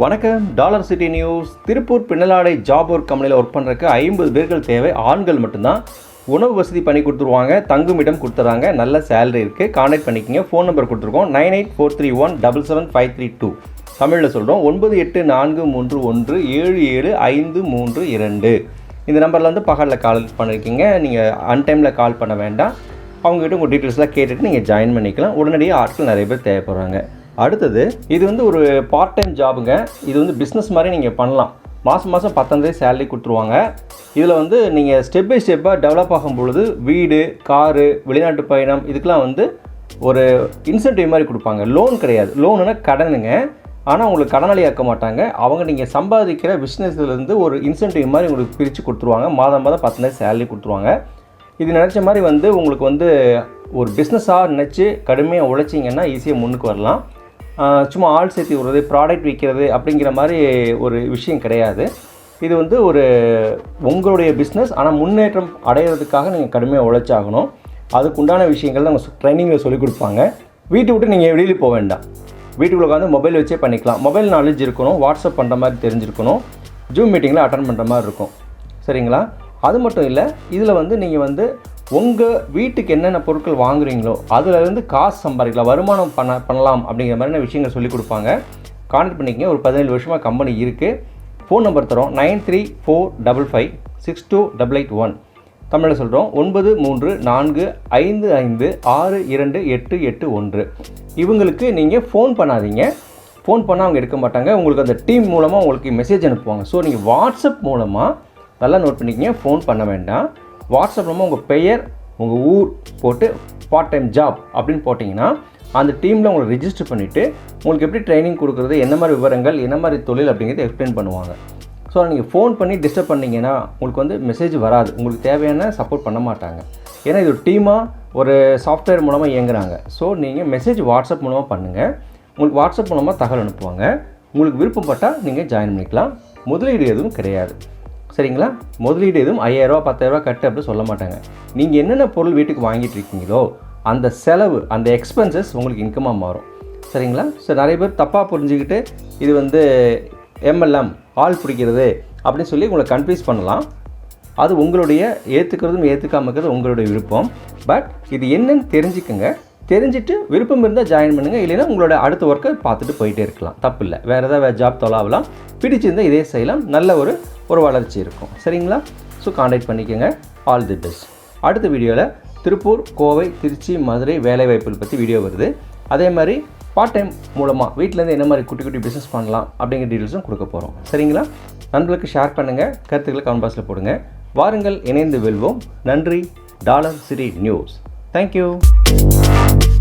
வணக்கம். Dollar city news. Tiruppur பின்னலாடை job work கம்பெனியில் ஒர்க் பண்ணுறதுக்கு ஐம்பது பேர்கள் தேவை. ஆண்கள் மட்டும்தான். உணவு வசதி பண்ணி கொடுத்துருவாங்க. தங்குமிடம் கொடுத்துறாங்க. நல்ல சேலரி இருக்குது கான்டாக்ட் பண்ணிக்கங்க. ஃபோன் நம்பர் கொடுத்துருக்கோம். Nine eight four three one double seven five three two. தமிழில் சொல்கிறோம் ஒன்பது எட்டு நான்கு மூன்று ஒன்று ஏழு ஏழு ஐந்து மூன்று இரண்டு. இந்த நம்பரில் வந்து பகலில் கால் பண்ணியிருக்கீங்க நீங்கள் அன்டைமில் கால் பண்ண வேண்டாம். அவங்ககிட்ட உங்கள் டீட்டெயில்ஸ்லாம் கேட்டுட்டு நீங்கள் ஜாயின் பண்ணிக்கலாம். உடனடியாக ஆட்கள் நிறைய பேர் தேவைப்படுறாங்க. அடுத்தது இது வந்து ஒரு பார்ட் டைம் ஜாபுங்க இது வந்து பிஸ்னஸ் மாதிரி நீங்கள் பண்ணலாம். மாதம் மாதம் பத்தாந்தேதி சேலரி கொடுத்துருவாங்க. இதில் வந்து நீங்கள் ஸ்டெப் பை ஸ்டெப்பாக டெவலப் ஆகும் பொழுது வீடு காரு வெளிநாட்டு பயணம் இதுக்கெலாம் வந்து ஒரு இன்சென்டிவ் மாதிரி கொடுப்பாங்க. லோன் கிடையாது. லோனுனா கடனுங்க. ஆனால் உங்களுக்கு கடனாளி ஆக்க மாட்டாங்க. அவங்க நீங்கள் சம்பாதிக்கிற பிஸ்னஸ்லேருந்து ஒரு இன்சென்டிவ் மாதிரி உங்களுக்கு பிரித்து கொடுத்துருவாங்க. மாதம் மாதம் பத்தாந்தேதி சேலரி கொடுத்துருவாங்க. இது நினச்ச மாதிரி வந்து உங்களுக்கு வந்து ஒரு பிஸ்னஸாக நினச்சி கடுமையாக உழைச்சிங்கன்னா ஈஸியாக முன்னுக்கு வரலாம். சும்மா ஆள் சேர்த்து விடுறது ப்ராடக்ட் விற்கிறது அப்படிங்கிற மாதிரி ஒரு விஷயம் கிடையாது. இது வந்து ஒரு உங்களுடைய பிஸ்னஸ் ஆனால் முன்னேற்றம் அடையிறதுக்காக நீங்கள் கடுமையாக உழைச்சாகணும். அதுக்குண்டான விஷயங்கள் நம்ம ட்ரைனிங்கில் சொல்லிக் கொடுப்பாங்க. வீட்டை விட்டு நீங்கள் வெளியில் போக வேண்டாம். வீட்டுக்குள்ளே உட்காந்து மொபைல் வச்சே பண்ணிக்கலாம். மொபைல் நாலேஜ் இருக்கணும் வாட்ஸ்அப் பண்ணுற மாதிரி தெரிஞ்சிருக்கணும். ஜூம் மீட்டிங்கில் அட்டன் பண்ணுற மாதிரி இருக்கும். சரிங்களா? அது மட்டும் இல்லை இதில் வந்து நீங்கள் வந்து உங்கள் வீட்டுக்கு என்னென்ன பொருட்கள் வாங்குறீங்களோ அதுலேருந்து காசு சம்பாதிக்கலாம் வருமானம் பண்ண பண்ணலாம் அப்படிங்கிற மாதிரியான விஷயங்கள் சொல்லிக் கொடுப்பாங்க. கான்டெக்ட் பண்ணிக்கங்க. ஒரு பதினேழு வருஷமாக கம்பெனி இருக்குது ஃபோன் நம்பர் தரோம். Nine three four double five six two double eight one. தமிழில் சொல்கிறோம் ஒன்பது மூன்று நான்கு ஐந்து ஐந்து ஆறு இரண்டு எட்டு எட்டு ஒன்று. இவங்களுக்கு நீங்கள் ஃபோன் பண்ணாதீங்க. ஃபோன் பண்ணால் அவங்க எடுக்க மாட்டாங்க. உங்களுக்கு அந்த டீம் மூலமாக உங்களுக்கு மெசேஜ் அனுப்புவாங்க. ஸோ நீங்கள் வாட்ஸ்அப் மூலமாக நல்லா நோட் பண்ணிக்கங்க. ஃபோன் பண்ண வேண்டாம். வாட்ஸ்அப் மூலமாக உங்கள் பெயர் உங்கள் ஊர் போட்டு பார்ட் டைம் ஜாப் அப்படின்னு போட்டிங்கன்னா அந்த டீமில் உங்களை ரிஜிஸ்டர் பண்ணிவிட்டு உங்களுக்கு எப்படி ட்ரைனிங் கொடுக்குறது என்ன மாதிரி விவரங்கள் என்ன மாதிரி தொழில் அப்படிங்கிறத எக்ஸ்பிளைன் பண்ணுவாங்க. ஸோ நீங்கள் ஃபோன் பண்ணி டிஸ்டர்ப் பண்ணீங்கன்னா உங்களுக்கு வந்து மெசேஜ் வராது. உங்களுக்கு தேவையான சப்போர்ட் பண்ண மாட்டாங்க. ஏன்னா இது ஒரு டீமாக ஒரு சாஃப்ட்வேர் மூலமாக இயங்குறாங்க. ஸோ நீங்கள் மெசேஜ் வாட்ஸ்அப் மூலமாக பண்ணுங்கள் உங்களுக்கு வாட்ஸ்அப் மூலமாக தகவல் அனுப்புவாங்க. உங்களுக்கு விருப்பப்பட்டால் நீங்கள் ஜாயின் பண்ணிக்கலாம். முதலீடு எதுவும் கிடையாது. சரிங்களா? முதலீடு எதுவும் ஐயாயிரரூவா பத்தாயிரரூவா கட்டு அப்படின்னு சொல்ல மாட்டாங்க. நீங்கள் என்னென்ன பொருள் வீட்டுக்கு வாங்கிட்டு இருக்கீங்களோ அந்த செலவு அந்த எக்ஸ்பென்சஸ் உங்களுக்கு இன்கமாக மாறும். சரிங்களா? ஸோ நிறைய பேர் தப்பாக புரிஞ்சுக்கிட்டு இது வந்து எம்எல்எம் ஆள் பிடிக்கிறது அப்படின்னு சொல்லி உங்களை கன்ஃபியூஸ் பண்ணலாம். அது உங்களுடைய ஏற்றுக்கிறதும் ஏற்றுக்காம இருக்கிறது உங்களுடைய விருப்பம். பட் இது என்னன்னு தெரிஞ்சுக்கங்க. தெரிஞ்சுட்டு விருப்பம் இருந்தால் ஜாயின் பண்ணுங்கள் இல்லைன்னா உங்களோட அடுத்த ஒர்க்கை பார்த்துட்டு போயிட்டே இருக்கலாம். தப்பு இல்லை வேறு ஏதாவது ஜாப் தொலாவலாம் பிடிச்சிருந்தால் இதே செய்யலாம். நல்ல ஒரு ஒரு வளர்ச்சி இருக்கும். சரிங்களா? ஸோ காண்டாக்ட் பண்ணிக்கோங்க. ஆல் தி பெஸ்ட் அடுத்த வீடியோவில் திருப்பூர் கோவை திருச்சி மதுரை வேலைவாய்ப்புகள் பற்றி வீடியோ வருது. அதே மாதிரி பார்ட் டைம் மூலமாக வீட்டிலேருந்து என்ன மாதிரி குட்டி குட்டி பிஸ்னஸ் பண்ணலாம் அப்படிங்கிற டீட்டெயில்ஸும் கொடுக்க போகிறோம் சரிங்களா? நண்பர்களுக்கு ஷேர் பண்ணுங்கள் கருத்துக்களை கமெண்ட் பாக்ஸில் போடுங்க. வாருங்கள். இணைந்து வெல்வோம். நன்றி. டாலர் சிரி நியூஸ். Thank you you